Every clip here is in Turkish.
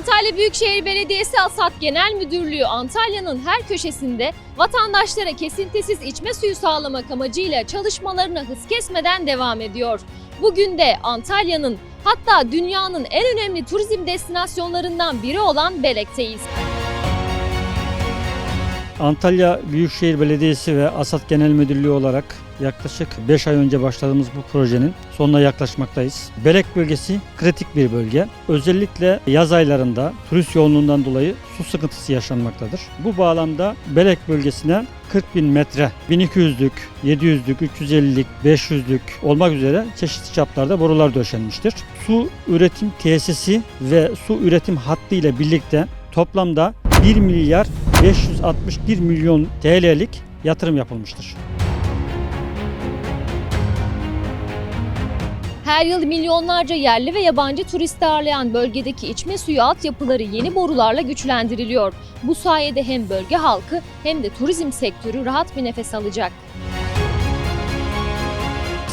Antalya Büyükşehir Belediyesi Asat Genel Müdürlüğü Antalya'nın her köşesinde vatandaşlara kesintisiz içme suyu sağlamak amacıyla çalışmalarına hız kesmeden devam ediyor. Bugün de Antalya'nın hatta dünyanın en önemli turizm destinasyonlarından biri olan Belek'teyiz. Antalya Büyükşehir Belediyesi ve ASAD Genel Müdürlüğü olarak yaklaşık 5 ay önce başladığımız bu projenin sonuna yaklaşmaktayız. Belek bölgesi kritik bir bölge. Özellikle yaz aylarında turist yoğunluğundan dolayı su sıkıntısı yaşanmaktadır. Bu bağlamda Belek bölgesine 40 bin metre, 1200'lük, 700'lük, 350'lik, 500'lük olmak üzere çeşitli çaplarda borular döşenmiştir. Su üretim tesisi ve su üretim hattı ile birlikte toplamda 1 milyar 561 milyon TL'lik yatırım yapılmıştır. Her yıl milyonlarca yerli ve yabancı turist ağırlayan bölgedeki içme suyu altyapıları yeni borularla güçlendiriliyor. Bu sayede hem bölge halkı hem de turizm sektörü rahat bir nefes alacak.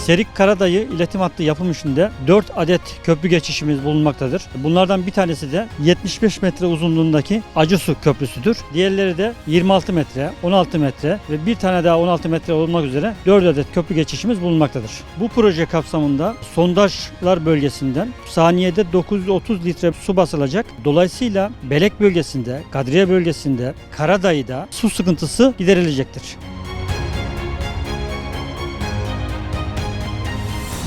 Serik Karadayı iletim hattı yapım işinde 4 adet köprü geçişimiz bulunmaktadır. Bunlardan bir tanesi de 75 metre uzunluğundaki Acısu Köprüsü'dür. Diğerleri de 26 metre, 16 metre ve bir tane daha 16 metre olmak üzere 4 adet köprü geçişimiz bulunmaktadır. Bu proje kapsamında sondajlar bölgesinden saniyede 930 litre su basılacak. Dolayısıyla Belek bölgesinde, Kadriye bölgesinde, Karadayı'da su sıkıntısı giderilecektir.